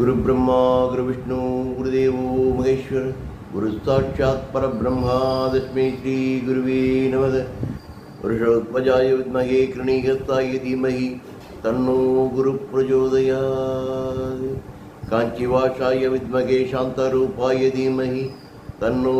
குரு பிரம்மா குரு விஷ்ணு குருதேவோ மகேஸ்வர் குரு சாட்சாத் பரபிரம்மா தஸ்மை ஸ்ரீ குருவே நமத புருஷோத்பஜாய வித்மகே கிருணீகஸ்தாய தீமஹி தன்னோ குரு பிரச்சோதயாத் காஞ்சிவாசாய வித்மகே சாந்தரூபாய தீமஹி தன்னோ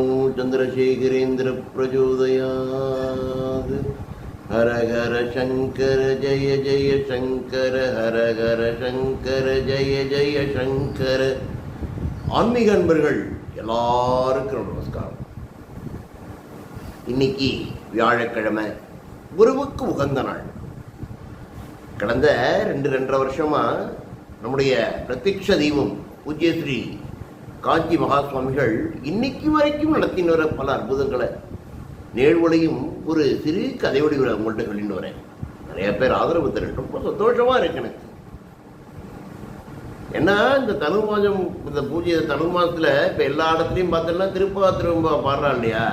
சந்திரசேகரேந்திர பிரச்சோதயாத் ஹர ஹர சங்கர ஜய ஜய சங்கர ஹர ஹர சங்கர ஜய ஜய சங்கர ஆன்மீக அன்பர்கள் எல்லாருக்கும் நமஸ்காரம். இன்னைக்கு வியாழக்கிழமை குருவுக்கு உகந்த நாள். கடந்த ரெண்டு ரெண்டரை வருஷமா நம்முடைய பிரத்யக்ஷ தெய்வம் பூஜ்ய ஸ்ரீ காஞ்சி மகா சுவாமிகள் இன்னைக்கு வரைக்கும் நடத்தின வர பல அற்புதங்களை நேழ்வுலையும் ஒரு சிறு கதை வடிவில் உங்கள்கிட்ட சொல்லிட்டு வரேன். நிறைய பேர் ஆதரவு தரட்டும் ரொம்ப சந்தோஷமா இருக்கு எனக்கு. ஏன்னா இந்த தனு மாதம் இந்த பூஜை தனு மாதத்தில் இப்போ எல்லா இடத்துலையும் பார்த்தோம்னா திருப்பாவை திரும்ப பாடுறா இல்லையா?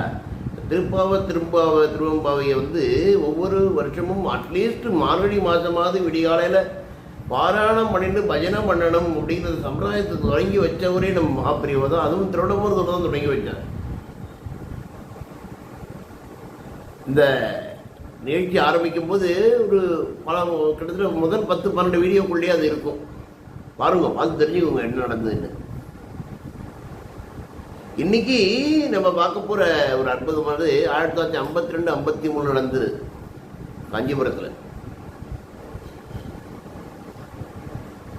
திருப்பாவ திரும்பாவ திருவம்பாவையை வந்து ஒவ்வொரு வருஷமும் அட்லீஸ்ட் மார்கழி மாதமாவது விடிகாலையில் பாராயணம் பண்ணிட்டு பஜனை பண்ணணும் அப்படிங்கிற சம்பிரதாயத்தை தொடங்கி வச்சவரே நம்ம மகாபிரிவை தான் அதுவும் திருவிடமூர் தான் தொடங்கி வச்சார். இந்த நிகழ்ச்சி ஆரம்பிக்கும் போது ஒரு பல கிட்டத்தட்ட முதல் பத்து பன்னெண்டு வீடியோக்குள்ளேயே அது இருக்கும். பாருங்க பார்த்து தெரிஞ்சுக்கோங்க என்ன நடந்ததுன்னு. இன்னைக்கு நம்ம பார்க்க போகிற ஒரு அற்புதமானது ஆயிரத்தி தொள்ளாயிரத்தி ஐம்பத்தி ரெண்டு ஐம்பத்தி மூணு நடந்தது. காஞ்சிபுரத்தில்.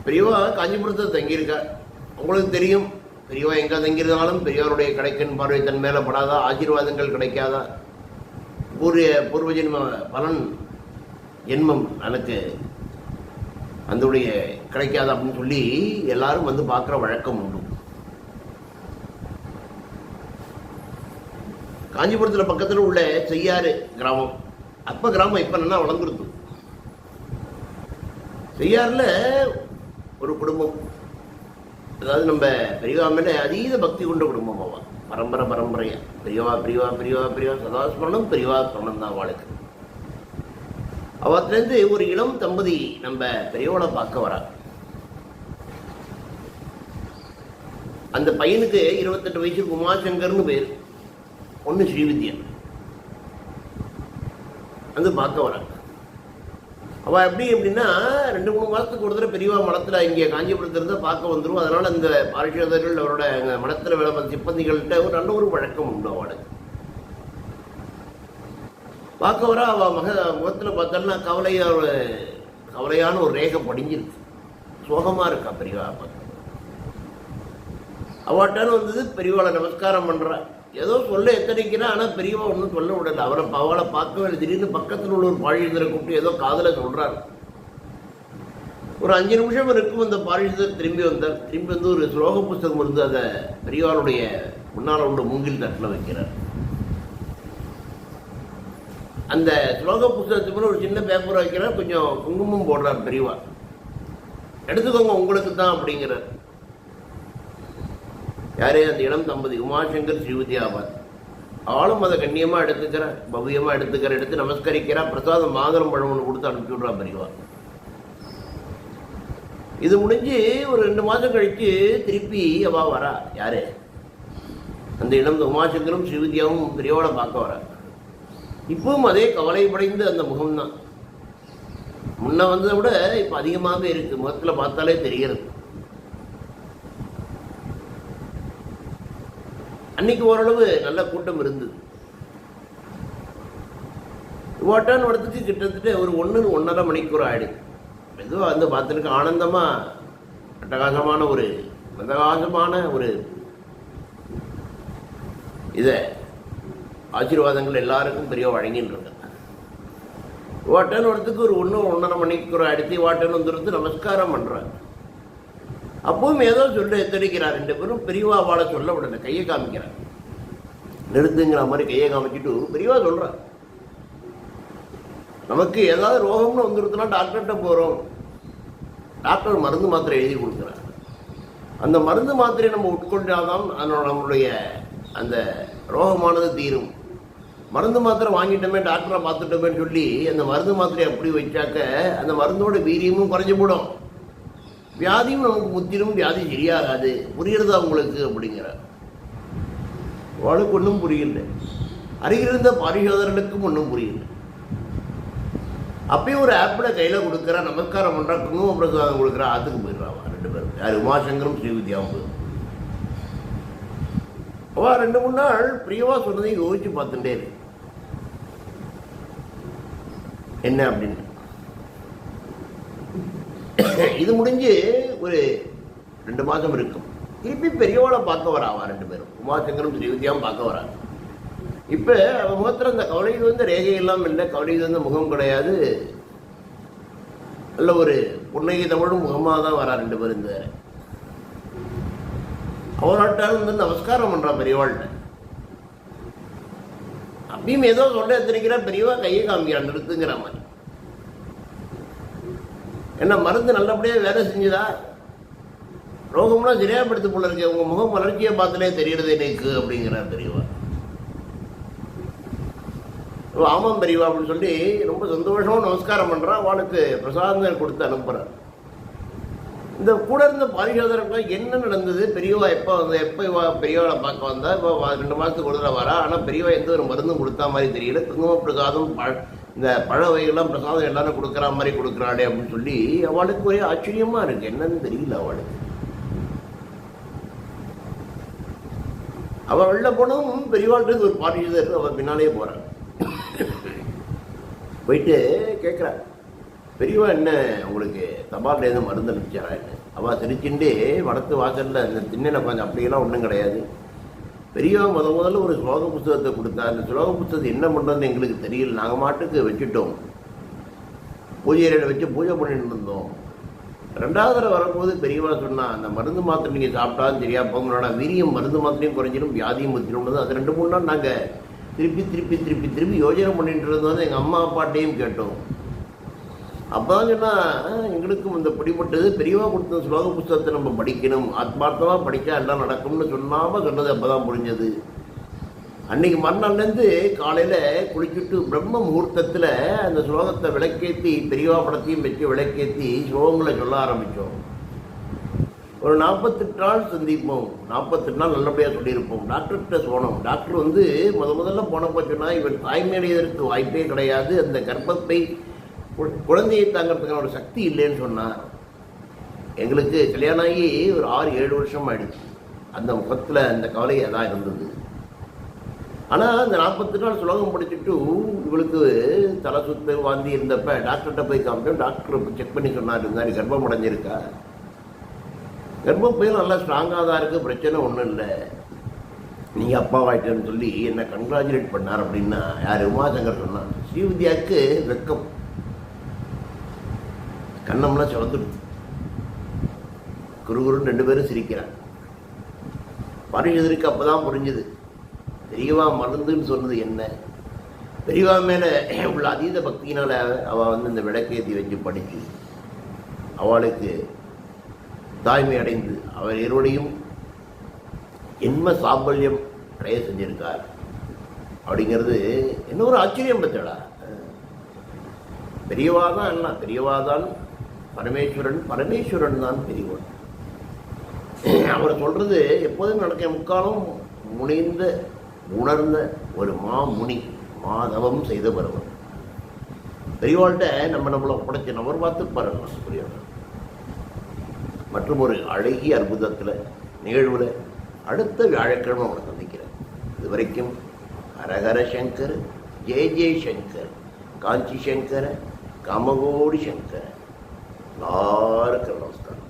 பெரியவா காஞ்சிபுரத்தில் தங்கியிருக்கார். உங்களுக்கு தெரியும். பெரியவா எங்கே தங்கியிருந்தாலும் பெரியவருடைய கிடைக்கன் பார்வை தன் மேலே படாதா? ஆசீர்வாதங்கள் கிடைக்காதா? பூர்வ பூர்வஜென்ம பலன் என்மம் எனக்கு அந்தோடைய கிடைக்காது அப்படின்னு சொல்லி எல்லாரும் வந்து பார்க்குற வழக்கம் உண்டு. காஞ்சிபுரத்தில் பக்கத்தில் உள்ள செய்யாறு கிராமம். அப்ப கிராமம் இப்போ நல்லா வளர்ந்துருது. செய்யாறில் ஒரு குடும்பம் அதாவது நம்ம பெரியவா மேலே அதீத பக்தி கொண்ட குடும்பம் அவன் பரம்பரை பரம்பரையா. பெரியவா பெரியவா பெரியவா பெரியவா சதாஸ்மரணம் பெரியவா ஸ்மரணம் தான் அவளுக்கு. அவத்துலேருந்து ஒரு இளம் தம்பதி நம்ம பெரியவளை பார்க்க வரா. அந்த பையனுக்கு இருபத்தெட்டு வயசு உமாசங்கர்னு பேர். ஒன்று ஸ்ரீவித்யன் வந்து பார்க்க வராங்க அவள் எப்படி எப்படின்னா ரெண்டு மூணு மாதத்துக்கு ஒரு தடவை பெரியவா மடத்தில் இங்கே காஞ்சிபுரத்துலேருந்து பார்க்க வந்துடும் அதனால் அந்த பாரிஷதர்கள் அவரோட எங்கள் மடத்தில் வேலை பார்த்த சிப்பந்திகள்கிட்ட ஒரு நல்ல ஒரு வழக்கம் உண்டு அவளுக்கு. பார்க்க வர அவள் மக முகத்தில் பார்த்தோன்னா கவலையான ஒரு கவலையான ஒரு ரேகை படிஞ்சிருக்கு. சோகமாக இருக்கா பெரியவா பார்த்து அவட்டான வந்தது பெரியவாளை நமஸ்காரம் பண்ணுறா ஏதோ சொல்ல எத்தனைக்கிறா ஆனால் பெரியவா ஒன்றும் சொல்ல விடல. அவரை அவளை பார்க்கவே இல்லை. திடீர்னு பக்கத்தில் உள்ள ஒரு பாழியந்தரை கூப்பிட்டு ஏதோ காதில் சொல்கிறார் ஒரு அஞ்சு நிமிஷம் இருக்கும் அந்த பாழியந்தர் திரும்பி வந்தார். திரும்பி வந்து ஒரு ஸ்லோக புஸ்தகம் இருந்து அதை பெரியவாளுடைய முன்னால் உள்ள மூங்கில் தட்டில் வைக்கிறார். அந்த ஸ்லோக புஸ்தகத்துக்கு மேலே ஒரு சின்ன பேப்பர் வைக்கிறார். கொஞ்சம் குங்குமம் போடுறார் பெரியவா. எடுத்துக்கோங்க உங்களுக்கு தான் அப்படிங்கிறார். யாரே அந்த இளம் தம்பதி உமாசங்கர் ஸ்ரீவித்யாபாத் அவளும் அதை கண்ணியமாக எடுத்துக்கிறா பவ்யமாக எடுத்துக்கிற எடுத்து நமஸ்கரிக்கிறா பிரசாதம் மாதுளம் பழம் ஒன்று கொடுத்து அனுப்பி விட்றா பெரியவா. இது முடிஞ்சு ஒரு ரெண்டு மாதம் கழித்து திருப்பி அவா வரா. யாரு? அந்த இளம் உமாசங்கரும் ஸ்ரீவித்யாவும் பெரியவளை பார்க்க வரா. இப்பவும் அதே கவலை படைந்து அந்த முகம்தான் முன்ன வந்ததை விட இப்போ அதிகமாகவே இருக்குது முகத்தில் பார்த்தாலே தெரிகிறது. அன்னைக்கு ஓரளவு நல்ல கூட்டம் இருந்தது. ஓட்டான் வரத்துக்கு கிட்டத்தட்ட ஒரு ஒன்று ஒன்றரை மணிக்கூர் ஆயிடுது மெதுவாக வந்து பார்த்துருக்கு ஆனந்தமாக அட்டகாசமான ஒரு பிரகாசமான ஒரு இதை ஆசீர்வாதங்கள் எல்லாருக்கும் பெரிய வழங்கின்னு இருக்கு. ஓட்டன் வரத்துக்கு ஒரு ஒன்று ஒன்றரை மணிக்கூர் அடித்து ஓட்டன் வந்துருந்து நமஸ்காரம் பண்ணுறாங்க அப்பவும் ஏதோ சொல்ல எத்தடிக்கிறார் ரெண்டு பேரும் பெரியவா வாழ சொல்ல விடல கையை காமிக்கிறார். நிறுத்துங்கிற மாதிரி கையை காமிச்சிட்டு பெரியவா சொல்கிறார் நமக்கு ஏதாவது ரோகம்னு வந்துருதுன்னா டாக்டர்கிட்ட போகிறோம் டாக்டர் மருந்து மாத்திரை எழுதி கொடுக்குறார். அந்த மருந்து மாத்திரையை நம்ம உட்கொண்டாதான் அதனோட நம்மளுடைய அந்த ரோகமானது தீரும். மருந்து மாத்திரை வாங்கிட்டோமே டாக்டரை பார்த்துட்டோமேன்னு சொல்லி அந்த மருந்து மாத்திரையை அப்படி வச்சாக்க அந்த மருந்தோட வீரியமும் குறைஞ்சு போடும். வியாதியும் நமக்கு முத்திரும் வியாதி சரியாகாது. புரியுறதா உங்களுக்கு? அப்படிங்கிறார். அவளுக்கு ஒன்றும் புரியல. அருகிருந்த பரிசோதரனுக்கும் ஒன்றும் புரியல. அப்பயும் ஒரு ஆப்பிளை கையில் கொடுக்குறா நமஸ்காரம் பண்ணுறா குங்கும பிரசாதம் கொடுக்குறா ஆத்துக்கு போயிடுறாவா ரெண்டு பேரும். யார்? உமாசங்கரும் ஸ்ரீவித்யாவும் போயிடும் அவள் ரெண்டு மூணு நாள் பிரியவா சொன்னதை யோசிச்சு பார்த்துட்டே இருக்கு. என்ன அப்படின்னு? இது முடிஞ்சு ஒரு ரெண்டு மாதம் இருக்கும். திருப்பி பெரியவளை பார்க்க வராவா ரெண்டு பேரும்? உமாசங்கரும் ஸ்ரீவித்யாவும் பார்க்க வராங்க. இப்போ அவன் முகத்தில் அந்த கவலைக்கு வந்து ரேகை எல்லாம் இல்லை. கவலைக்கு வந்து முகம் கிடையாது. நல்ல ஒரு புன்னகை தமிழும் முகமாக தான் வரா ரெண்டு பேரும் இந்த அவனாட்டாலும் வந்து நமஸ்காரம் பண்ணுறான் பெரியவாள்கிட்ட அப்பயும் ஏதோ சொல்ல எத்தனைக்கிறா பெரியவா கையை காமிக்கிறான் நிறுத்துங்கிற மாதிரி. என்ன மருந்து நல்லபடியாக வேலை செஞ்சுதா? ரோகம்லாம் சரியாப்படுத்து போல இருக்கு உங்கள் முகம் வளர்ச்சியை பார்த்தாலே தெரியறது எனக்கு அப்படிங்கிறார் பெரியவா ஓ, ஆமாம் பெரியவா அப்படின்னு சொல்லி ரொம்ப சந்தோஷமாக நமஸ்காரம் பண்ணுறான் அவனுக்கு பிரசாதங்கள் கொடுத்து அனுப்புகிறான் இந்த கூட இருந்த பாரிசாதனர்கள் என்ன நடந்தது? பெரியவா எப்போ வந்து எப்போ இவா பெரியவாளை பார்க்க வந்தா? இப்போ ரெண்டு மாதத்துக்கு கொடுத்துட வரா? ஆனால் பெரியவா எந்த ஒரு மருந்தும் கொடுத்தா மாதிரி தெரியல. குங்கும பிரசாதம் பழ இந்த பழ வகைகள்லாம் பிரசாதம் எல்லாரும் கொடுக்குற மாதிரி கொடுக்குறாளே அப்படின்னு சொல்லி அவளுக்கு ஒரே ஆச்சரியமா இருக்கு. என்னன்னு தெரியல அவளுக்கு. அவ வெளில போனதும் பெரியவாள்கிட்ட ஒரு பாட்டியில் இருக்கு அவள் பின்னாலேயே போறான் போயிட்டு கேட்குறா பெரியவா என்ன உங்களுக்கு தபால் ஏதோ மருந்து அனுப்பிச்சாரா என்ன? அவள் சிரிச்சுட்டு வடத்து வாசலில் இந்த திண்ணனை கொஞ்சம் அப்படியெல்லாம் ஒன்றும் கிடையாது. பெரியவா முத முதல்ல ஒரு ஸ்லோக புஸ்தகத்தை கொடுத்தா அந்த ஸ்லோக புஸ்தகத்தை என்ன பண்ணுறதுன்னு எங்களுக்கு தெரியல. நாங்கள் மாட்டுக்கு வச்சுட்டோம். பூஜை அறையில வச்சு பூஜை பண்ணிட்டு இருந்தோம். ரெண்டாவது தடவை வரும்போது பெரியவா சொன்னால் அந்த மருந்து மாத்திரை நீங்கள் சாப்பிட்டாலும் சரியா போங்களோட வீரியம் மருந்து மாத்திரையும் குறைஞ்சிடும் வியாதியும் முத்திரும் அது ரெண்டு மூணு நாள் நாங்கள் திருப்பி திருப்பி திருப்பி திருப்பி யோஜனை பண்ணிட்டு இருந்தோம் எங்கள் அம்மா அப்பாட்டையும் கேட்டோம். அப்பதான் சொன்னா "ஆ, எங்களுக்கும் இந்த பிடிப்பட்டது பெரியவா கொடுத்த ஸ்லோக புஸ்தகத்தை நம்ம படிக்கணும். ஆத்மார்த்தமாக படித்தா எல்லாம் நடக்கும்னு சொன்னாம சொன்னது அப்போ தான் புரிஞ்சது. அன்னைக்கு மறுநாள்லேருந்து காலையில் குளிச்சுட்டு பிரம்ம முகூர்த்தத்தில் அந்த ஸ்லோகத்தை விளக்கேத்தி பெரியவா படத்தையும் வச்சு விளக்கேத்தி ஸ்லோகங்களை சொல்ல ஆரம்பித்தோம் ஒரு நாற்பத்தெட்டு நாள் சந்திப்போம். நாற்பத்தெட்டு நாள் நல்லபடியாக சொல்லியிருப்போம். டாக்டர்கிட்ட போனோம் டாக்டர் வந்து முத முதல்ல போனப்போ சொன்னால் இவன் தாய்மையடைவதற்கு வாய்ப்பே கிடையாது. அந்த கர்ப்பத்தை குழந்தையை தாங்கிறதுக்கான ஒரு சக்தி இல்லைன்னு சொன்னால் எங்களுக்கு கல்யாணம் ஆகி ஒரு ஆறு ஏழு வருஷம் ஆயிடுச்சு. அந்த முகத்தில் அந்த கவலை அதான் இருந்தது. ஆனால் அந்த நாற்பத்தி நாள் சுலகம் படிச்சுட்டு இவளுக்கு தலை சுத்து வாந்தி இருந்தப்ப டாக்டர்கிட்ட போய் காமிச்சோம் டாக்டர் செக் பண்ணி சொன்னார் இந்த மாதிரி கர்ப்பம் அடைஞ்சிருக்கா? போய் நல்லா ஸ்ட்ராங்காக தான் இருக்குது பிரச்சனை ஒன்றும் இல்லை. நீங்கள் அப்பாவாயிட்டேன்னு சொல்லி என்னை கங்க்ராச்சுலேட் பண்ணார் அப்படின்னா யார் உமாசங்கர் சொன்னான் ஸ்ரீவித்யாவுக்கு வெக்கம். கண்ணம்லாம் குரு குருகுருன்னு ரெண்டு பேரும் சிரிக்கிறார். பரிசுதருக்கு அப்போ தான் புரிஞ்சுது. பெரியவா மருந்துன்னு சொன்னது என்ன? பெரியவா மேலே உள்ள அதீத பக்தியினால் அவள் வந்து இந்த விளக்கேற்றி வச்சு படிச்சு அவளுக்கு தாய்மை அடைந்து அவர் இருவரையும் என்ம சாம்பல்யம் அடைய செஞ்சிருக்கார். அப்படிங்கிறது என்ன ஒரு ஆச்சரியம் பத்தடா பெரியவா தான் எல்லாம் பெரியவா தான் பரமேஸ்வரன் பரமேஸ்வரன் தான் பெரியவன் அவர் சொல்றது எப்போதும் நடக்க முக்காலம் முனைந்த உணர்ந்த ஒரு மாமுனி மாதவம் செய்த பருவம் பெரியவாள்கிட்ட நம்ம நம்மளை படைச்ச நபர் பார்த்து பாருங்க பெரியவர் மற்றும் ஒரு அழகிய அற்புதத்தில் நிகழ்வில் அடுத்த வியாழக்கிழமை அவனை சந்திக்கிறேன் இது வரைக்கும் ஹரஹர சங்கர் ஜெய ஜெய சங்கர் காஞ்சி சங்கர கமகோடி சங்கர. எல்லாருக்கும் நமஸ்காரம்